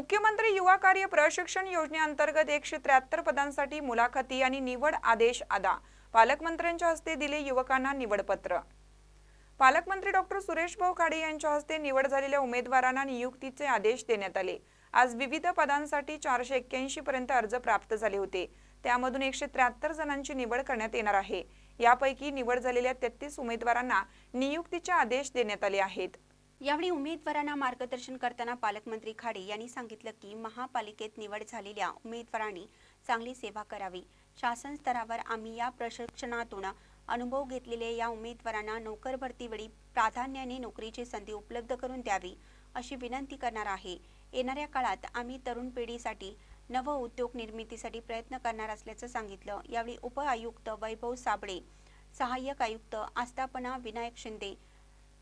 मुख्यमंत्री युवा कार्य प्रशिक्षण योजनेअंतर्गत एकशे त्र्याहत्तर पदांसाठी मुलाखती आणि निवड आदेश आदा पालकमंत्र्यांच्या हस्ते दिले युवकांना निवडपत्र. पालकमंत्री डॉक्टर सुरेश भाऊ खाडे यांच्या हस्ते निवड झालेल्या उमेदवारांना नियुक्तीचे आदेश देण्यात आले. आज विविध पदांसाठी चारशे एक्क्याऐंशी पर्यंत अर्ज प्राप्त झाले होते. त्यामधून एकशे त्र्याहत्तर जणांची निवड करण्यात येणार आहे. यापैकी निवड झालेल्या तेहतीस उमेदवारांना नियुक्तीचे आदेश देण्यात आले आहेत. यावेळी उमेदवारांना मार्गदर्शन करताना पालकमंत्री खाडे यांनी सांगितलं की महापालिकेत निवड झालेल्या उमेदवारांनी चांगली सेवा करावी. शासन स्तरावर आम्ही या प्रशिक्षणातून अनुभव घेतलेल्या या उमेदवारांना नोकर भरतीवेळी प्राधान्याने नोकरीची संधी उपलब्ध करून द्यावी अशी विनंती करणार आहे. येणाऱ्या काळात आम्ही तरुण पिढीसाठी नव उद्योग निर्मितीसाठी प्रयत्न करणार असल्याचं सांगितलं. यावेळी उपआयुक्त वैभव साबळे सहाय्यक आयुक्त आस्थापना विनायक शिंदे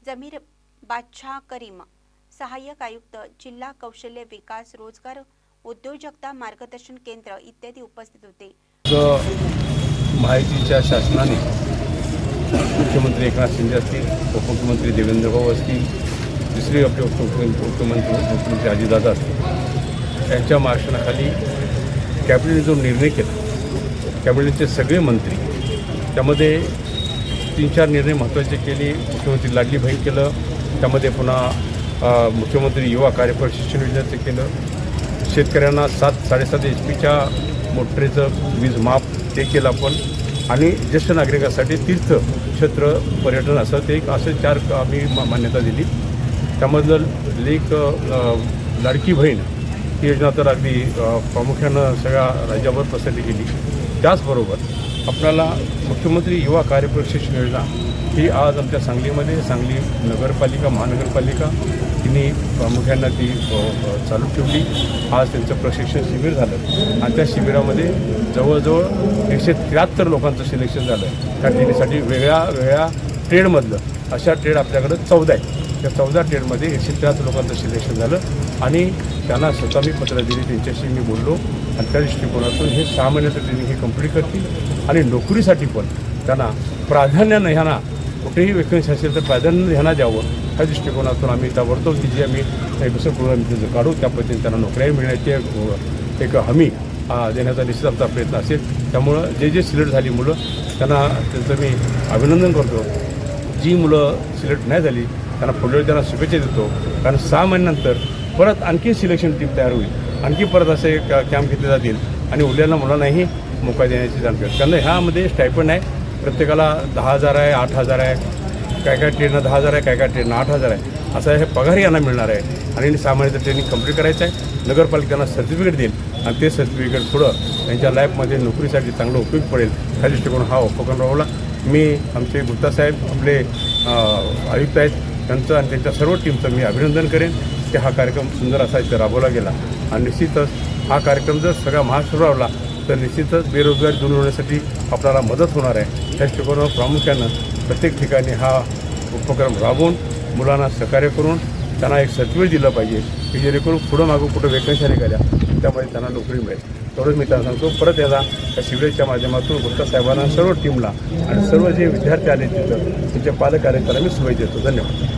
जमीर बादशाह करीमा सहाय्यक आयुक्त जिल्हा कौशल्य विकास रोजगार उद्योजकता मार्गदर्शन केंद्र इत्यादी उपस्थित होते. माहितीच्या शासनाने मुख्यमंत्री एकनाथ शिंदे असतील उपमुख्यमंत्री देवेंद्र भाऊ असतील दुसरे आपले उपमुख्यमंत्री मुख्यमंत्री मुख्यमंत्री अजितदादा असतील त्यांच्या मार्गदर्शनाखाली कॅबिनेटने जो निर्णय केला कॅबिनेटचे सगळे मंत्री त्यामध्ये तीन चार निर्णय महत्त्वाचे केले मुख्यमंत्री लाडली भाई केलं त्यामध्ये पुन्हा मुख्यमंत्री युवा कार्य शिक्षण योजनेचं केलं. शेतकऱ्यांना सात साडेसात एच पीच्या मोटरीचं वीज माफ ते केलं आपण. आणि ज्येष्ठ नागरिकासाठी तीर्थक्षेत्र पर्यटन असं ते एक असं चार आम्ही मान्यता दिली. त्यामधलं लेख लडकी लाडकी बहीण ही योजना तर अगदी प्रामुख्यानं सगळ्या राज्यावर पसरली गेली. त्याचबरोबर आपल्याला मुख्यमंत्री युवा कार्यप्रशिक्षण योजना ही आज आमच्या सांगलीमध्ये सांगली नगरपालिका महानगरपालिका तिने प्रामुख्यानं ती चालू ठेवली. आज त्यांचं प्रशिक्षण शिबिर झालं. आणि त्या शिबिरामध्ये जवळजवळ एकशे त्र्याहत्तर लोकांचं सिलेक्शन झालं. त्या ट्रेनीसाठी वेगळ्या वेगळ्या ट्रेडमधलं. अशा ट्रेड आपल्याकडं चौदा आहे त्या चौदा ट्रेडमध्ये एकशे त्र्याहत्तर लोकांचं सिलेक्शन झालं आणि त्यांना स्वतः मी पत्र दिली. त्यांच्याशी मी बोललो. आणि त्या दृष्टिकोनातून हे सहा महिन्याचं ट्रेनिंग हे कंप्लीट करतील. आणि नोकरीसाठी पण त्यांना प्राधान्यानं ह्यांना कुठेही वेकन्सी असेल तर प्राधान्य ह्यांना द्यावं. ह्या दृष्टिकोनातून आम्ही ताबडतोब की जी आम्ही एक दुसरं प्रोग्राम काढू त्या पद्धतीने त्यांना नोकऱ्याही मिळण्याची एक- एक हमी देण्याचा निश्चित आमचा प्रयत्न असेल. त्यामुळं जे जे सिलेक्ट झाली मुलं त्यांना त्यांचं मी अभिनंदन करतो. जी मुलं सिलेक्ट नाही झाली त्यांना पुढे त्यांना शुभेच्छा देतो. कारण सहा महिन्यानंतर परत आणखी सिलेक्शन टीम तयार होईल. आणखी परत असे क- कॅम्प घेतले जातील. आणि उरलेल्या मुलांनाही मोका देण्याची जाणकारी कारण ह्यामध्ये स्टायपंड आहे. प्रत्येकाला दहा हजार आहे आठ हजार आहे. काय काय ट्रेननं दहा हजार आहे काय काय ट्रेननं आठ हजार आहे. असा हे पगार यांना मिळणार आहे. आणि सहा महिन्याचं ट्रेनिंग कंप्लीट करायचं आहे. नगरपालिकांना सर्टिफिकेट देईल. आणि ते सर्टिफिकेट पुढं त्यांच्या लाईफमध्ये नोकरीसाठी चांगलं उपयोग पडेल. ह्या दृष्टिकोन हा उपक्रम राबवला. मी आमचे गुप्तासाहेब आपले आयुक्त आहेत. त्यांचं आणि त्यांच्या सर्व टीमचं मी अभिनंदन करेन. की हा कार्यक्रम सुंदर असा इथे राबवला गेला. आणि निश्चितच हा कार्यक्रम जर सगळा महाराष्ट्र राबवला तर निश्चितच बेरोजगारी दूर होण्यासाठी आपल्याला मदत होणार आहे. त्या दृष्टिकोनावर प्रामुख्यानं प्रत्येक ठिकाणी हा उपक्रम राबवून मुलांना सहकार्य करून त्यांना एक सर्टिफिकेट दिलं पाहिजे की जेणेकरून पुढं मागं कुठं वेकन्सी निघाल्या त्यामध्ये त्यांना नोकरी मिळेल. तेवढंच मी त्यांना सांगतो. परत याचा त्या शिबिराच्या माध्यमातून गुप्ता साहेबांना सर्व टीमला आणि सर्व जे विद्यार्थी आले तिथं त्यांच्या पालक आले त्यांना मी शुभेच्छा देतो. धन्यवाद.